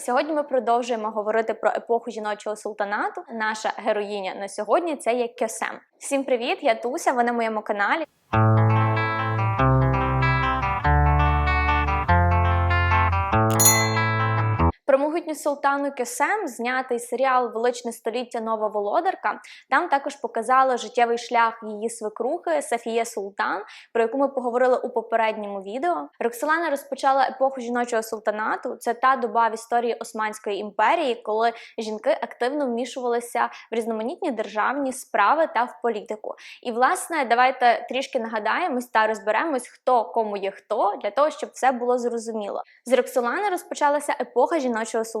Сьогодні ми продовжуємо говорити про епоху жіночого султанату. Наша героїня на сьогодні це є Кьосем. Всім привіт! Я Туся. Ви на моєму каналі. Могутню султану Кесем знятий серіал Величне століття Нова Володарка. Там також показали життєвий шлях її свекрухи Сафіє Султан, про яку ми поговорили у попередньому відео. Роксолана розпочала епоху жіночого султанату. Це та доба в історії Османської імперії, коли жінки активно вмішувалися в різноманітні державні справи та в політику. І власне, давайте трішки нагадаємось та розберемось, хто кому є хто, для того, щоб все було зрозуміло. З Роксолани розпочалася епоха жіночого султанату.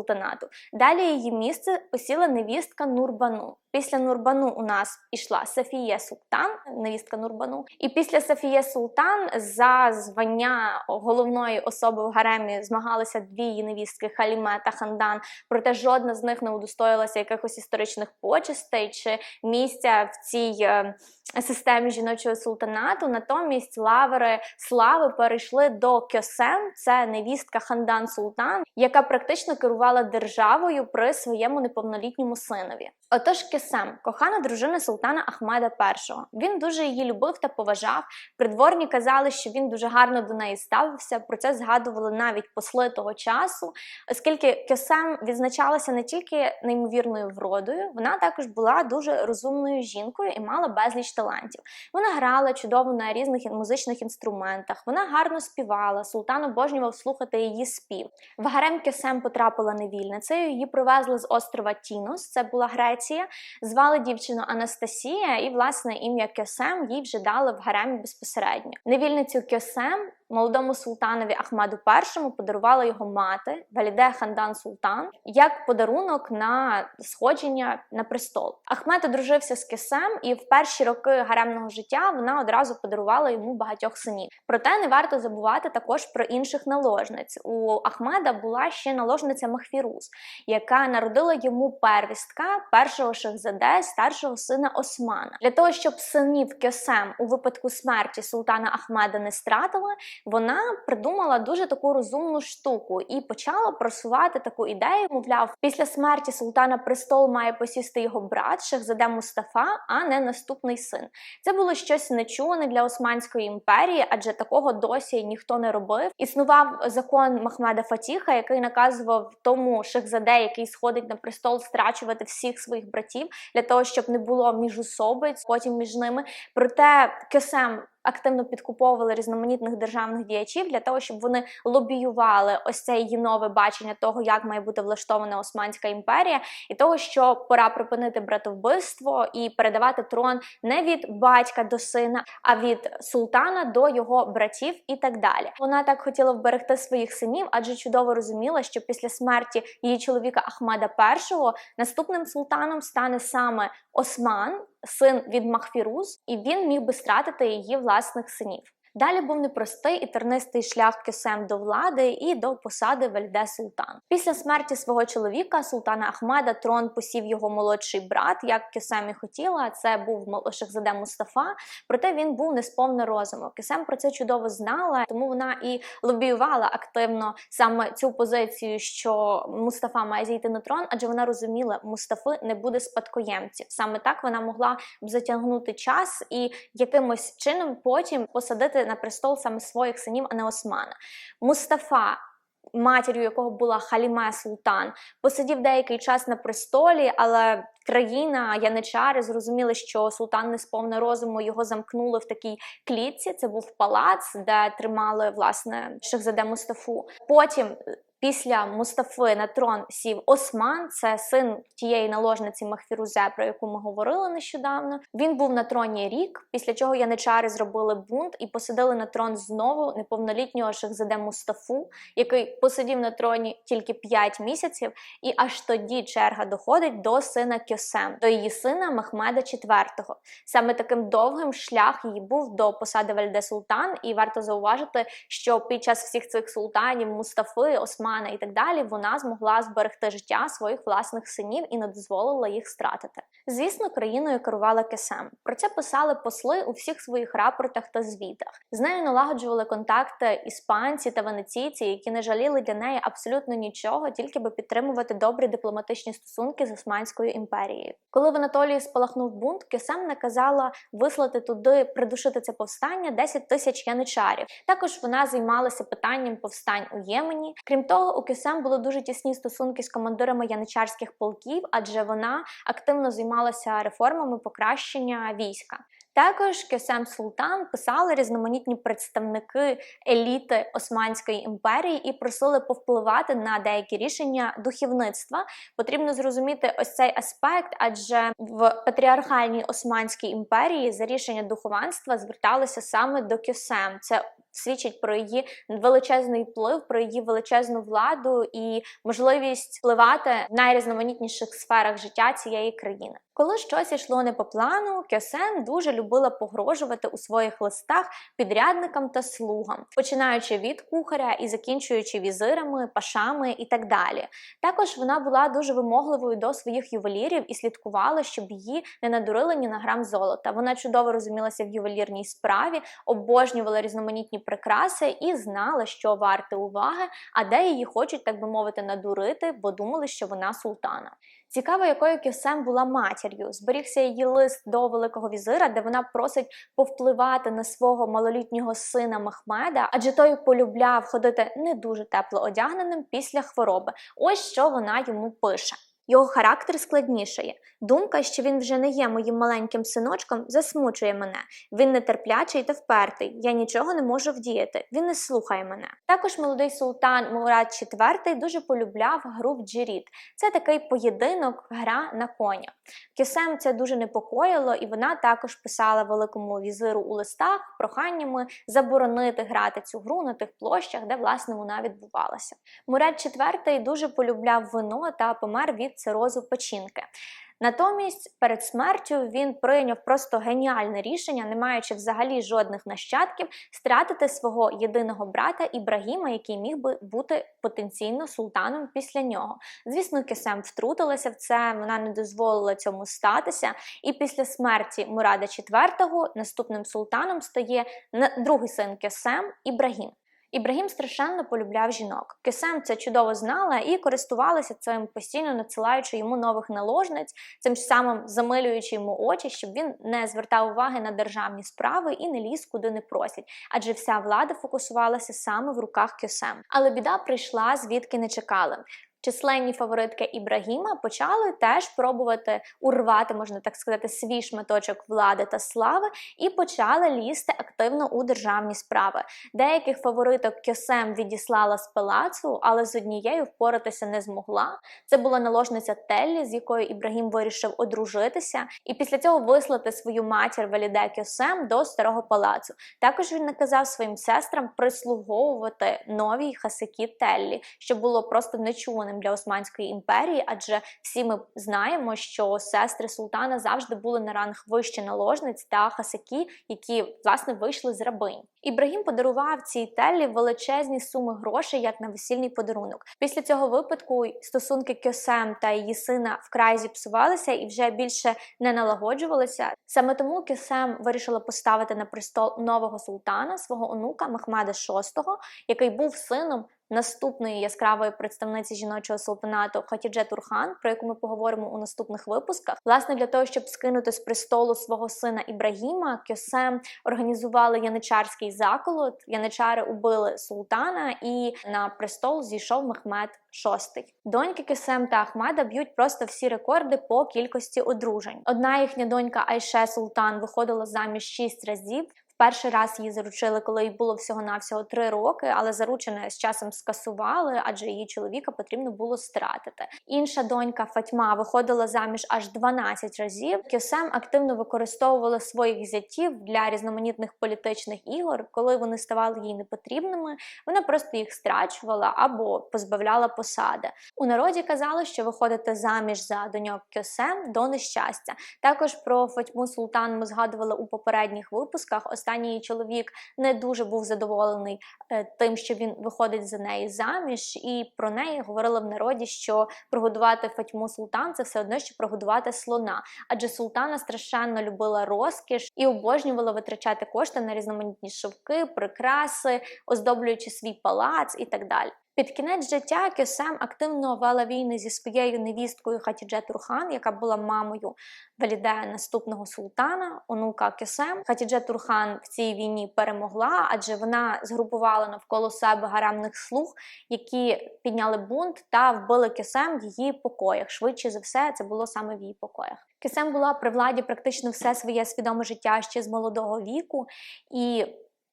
Далі її місце посіла невістка Нурбану. Після Нурбану у нас ішла Софія Султан, невістка Нурбану. І після Софія Султан за звання головної особи в гаремі змагалися дві її невістки Халіме та Хандан. Проте жодна з них не удостоїлася якихось історичних почестей чи місця в цій е, системі жіночого султанату. Натомість лавери слави перейшли до Кьосем, це невістка Хандан Султан, яка практично керувала державою при своєму неповнолітньому синові. Отож, Кесем, кохана дружина султана Ахмеда І. Він дуже її любив та поважав. Придворні казали, що він дуже гарно до неї ставився. Про це згадували навіть посли того часу, оскільки Кесем відзначалася не тільки неймовірною вродою, вона також була дуже розумною жінкою і мала безліч талантів. Вона грала чудово на різних музичних інструментах. Вона гарно співала. Султан обожнював слухати її спів. В гарем Кесем потрапила невільницею. Її привезли з острова Тінос. Це була Греція. Звали дівчину Анастасія, і власне ім'я Кьосем їй вже дали в гаремі безпосередньо. Невільницю Кьосем молодому султанові Ахмаду І подарувала його мати Валіде Хандан Султан як подарунок на сходження на престол. Ахмед одружився з Кесем, і в перші роки гаремного життя вона одразу подарувала йому багатьох синів. Проте не варто забувати також про інших наложниць. У Ахмеда була ще наложниця Махфіруз, яка народила йому первістка першого шахзаде, старшого сина Османа. Для того щоб синів Кесем у випадку смерті султана Ахмеда не стратили вона придумала дуже таку розумну штуку і почала просувати таку ідею. Мовляв, після смерті султана престол має посісти його брат Шехзаде Мустафа, а не наступний син. Це було щось нечуване для Османської імперії, адже такого досі ніхто не робив. Існував закон Махмеда Фатіха, який наказував тому Шехзаде, який сходить на престол, страчувати всіх своїх братів для того, щоб не було міжусобиць потім між ними. Проте Кесем активно підкуповували різноманітних державних діячів для того, щоб вони лобіювали ось це її нове бачення того, як має бути влаштована Османська імперія, і того, що пора припинити братовбивство і передавати трон не від батька до сина, а від султана до його братів і так далі. Вона так хотіла вберегти своїх синів, адже чудово розуміла, що після смерті її чоловіка Ахмеда І наступним султаном стане саме Осман, син від Махфіруз, і він міг би стратити її власних синів. Далі був непростий і тернистий шлях Кюсем до влади і до посади Вальде Султан. Після смерті свого чоловіка, султана Ахмеда, трон посів його молодший брат, як Кюсем і хотіла. Це був Шахзаде Мустафа. Проте він був не сповне розуму. Кюсем про це чудово знала, тому вона і лобіювала активно саме цю позицію, що Мустафа має зійти на трон, адже вона розуміла, Мустафи не буде спадкоємців. Саме так вона могла б затягнути час і якимось чином потім посадити на престол саме своїх синів, а не Османа. Мустафа. Матір'ю якого була Халіме Султан, посидів деякий час на престолі, але країна яничари зрозуміли, що султан не сповне розуму його замкнули в такій клітці. Це був палац, де тримали власне Шехзаде Мустафу. Потім Після Мустафи на трон сів Осман, це син тієї наложниці Махфірузе, про яку ми говорили нещодавно. Він був на троні рік, після чого яничари зробили бунт і посадили на трон знову неповнолітнього Шахзаде Мустафу, який посидів на троні тільки 5 місяців, і аж тоді черга доходить до сина Кьосем, до її сина Махмеда IV. Саме таким довгим шлях її був до посади Вальде Султан, і варто зауважити, що під час всіх цих султанів Мустафи Осман Османа і так далі, вона змогла зберегти життя своїх власних синів і не дозволила їх стратити. Звісно, країною керувала Кесем. Про це писали посли у всіх своїх рапортах та звітах. З нею налагоджували контакти іспанці та венеційці, які не жаліли для неї абсолютно нічого, тільки би підтримувати добрі дипломатичні стосунки з Османською імперією. Коли в Анатолії спалахнув бунт, Кесем наказала вислати туди придушити це повстання 10 тисяч яничарів. Також вона займалася питанням повстань у Ємені. Крім того, у Кесем були дуже тісні стосунки з командирами яничарських полків, адже вона активно займалася реформами покращення війська. Також Кесем Султан писали різноманітні представники еліти Османської імперії і просили повпливати на деякі рішення духовництва. Потрібно зрозуміти ось цей аспект, адже в патріархальній Османській імперії за рішення духовенства зверталися саме до Кесем. Це свідчить про її величезний вплив, про її величезну владу і можливість впливати в найрізноманітніших сферах життя цієї країни. Коли щось йшло не по плану, Кьосен дуже любила погрожувати у своїх листах підрядникам та слугам, починаючи від кухаря і закінчуючи візирами, пашами і так далі. Також вона була дуже вимогливою до своїх ювелірів і слідкувала, щоб її не надурили ні на грам золота. Вона чудово розумілася в ювелірній справі, обожнювала різноманітні прикраси і знала, що варте уваги, а де її хочуть, так би мовити, надурити, бо думали, що вона султана. Цікаво, якою Кюсем була матір'ю. Зберігся її лист до Великого візира, де вона просить повпливати на свого малолітнього сина Махмеда, адже той полюбляв ходити не дуже тепло одягненим після хвороби. Ось що вона йому пише. Його характер складнішає. Думка, що він вже не є моїм маленьким синочком, засмучує мене. Він нетерплячий та впертий. Я нічого не можу вдіяти. Він не слухає мене. Також молодий султан Мурад IV дуже полюбляв гру в джиріт. Це такий поєдинок, гра на конях. Кесем це дуже непокоїло, і вона також писала великому візиру у листах проханнями заборонити грати цю гру на тих площах, де власне вона відбувалася. Мурад IV дуже полюбляв вино та помер від цирозу печінки. Натомість перед смертю він прийняв просто геніальне рішення, не маючи взагалі жодних нащадків, стратити свого єдиного брата Ібрагіма, який міг би бути потенційно султаном після нього. Звісно, Кесем втрутилася в це, вона не дозволила цьому статися. І після смерті Мурада IV наступним султаном стає другий син Кесем Ібрагім. Ібрагім страшенно полюбляв жінок. Кесем це чудово знала і користувалася цим постійно надсилаючи йому нових наложниць, цим самим замилюючи йому очі, щоб він не звертав уваги на державні справи і не ліз куди не просять, адже вся влада фокусувалася саме в руках Кесем. Але біда прийшла звідки не чекали численні фаворитки Ібрагіма почали теж пробувати урвати, можна так сказати, свій шматочок влади та слави, і почали лізти активно у державні справи. Деяких фавориток Кьосем відіслала з палацу, але з однією впоратися не змогла. Це була наложниця Теллі, з якою Ібрагім вирішив одружитися, і після цього вислати свою матір Валіде Кьосем до старого палацу. Також він наказав своїм сестрам прислуговувати новій хасикі Теллі, що було просто нечуване неприємним для Османської імперії, адже всі ми знаємо, що сестри султана завжди були на ранг вище наложниць та хасакі, які власне вийшли з рабинь. Ібрагім подарував цій телі величезні суми грошей як на весільний подарунок. Після цього випадку стосунки Кьосем та її сина вкрай зіпсувалися і вже більше не налагоджувалися. Саме тому Кьосем вирішила поставити на престол нового султана свого онука Махмеда VI, який був сином наступної яскравої представниці жіночого султанату Хатідже Турхан, про яку ми поговоримо у наступних випусках. Власне, для того, щоб скинути з престолу свого сина Ібрагіма, Кьосем організували яничарський заколот. Яничари убили султана, і на престол зійшов Мехмед VI. Доньки Кесем та Ахмеда б'ють просто всі рекорди по кількості одружень. Одна їхня донька Айше Султан виходила заміж шість разів. Перший раз її заручили, коли їй було всього-навсього три роки, але заручене з часом скасували, адже її чоловіка потрібно було стратити. Інша донька Фатьма виходила заміж аж 12 разів. Кьосем активно використовувала своїх зятів для різноманітних політичних ігор. Коли вони ставали їй непотрібними, вона просто їх страчувала або позбавляла посади. У народі казали, що виходити заміж за доньок Кьосем до нещастя. Також про Фатьму Султан ми згадували у попередніх випусках останній чоловік не дуже був задоволений е, тим, що він виходить за неї заміж, і про неї говорили в народі, що прогодувати Фатьму Султан це все одно, що прогодувати слона. Адже султана страшенно любила розкіш і обожнювала витрачати кошти на різноманітні шовки, прикраси, оздоблюючи свій палац і так далі. Під кінець життя Кюсем активно вела війни зі своєю невісткою Хатідже Турхан, яка була мамою Валідея наступного султана, онука Кюсем. Хатідже Турхан в цій війні перемогла, адже вона згрупувала навколо себе гаремних слуг, які підняли бунт та вбили Кюсем в її покоях. Швидше за все, це було саме в її покоях. Кюсем була при владі практично все своє свідоме життя ще з молодого віку і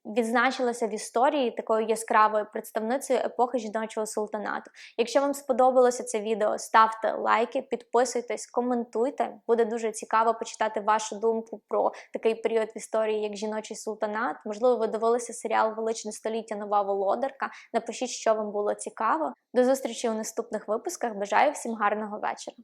відзначилася в історії такою яскравою представницею епохи жіночого султанату. Якщо вам сподобалося це відео, ставте лайки, підписуйтесь, коментуйте. Буде дуже цікаво почитати вашу думку про такий період в історії, як жіночий султанат. Можливо, ви дивилися серіал Величне століття Нова володарка. Напишіть, що вам було цікаво. До зустрічі у наступних випусках. Бажаю всім гарного вечора.